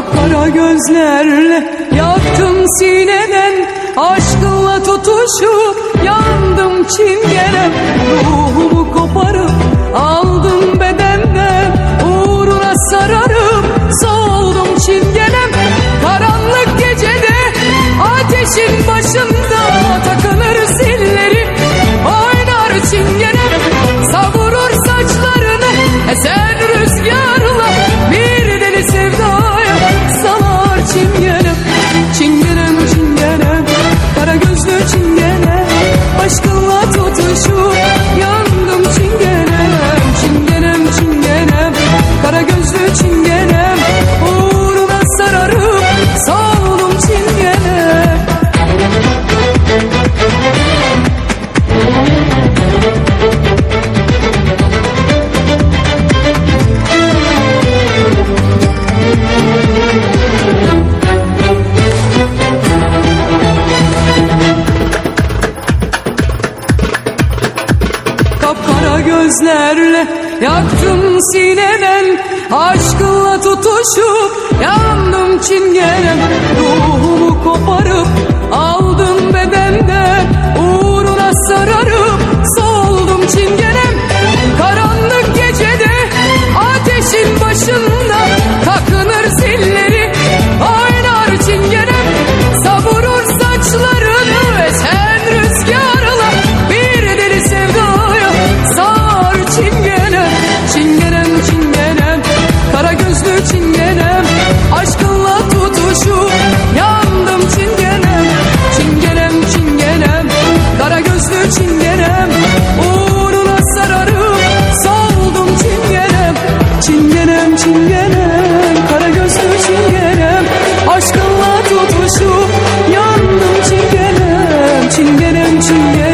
Kapkara gözlerle yaktım sineden Aşkınla tutuşup yandım çim Jesús. gözlerle Yaktım sinemen aşkınla tutuşup into you.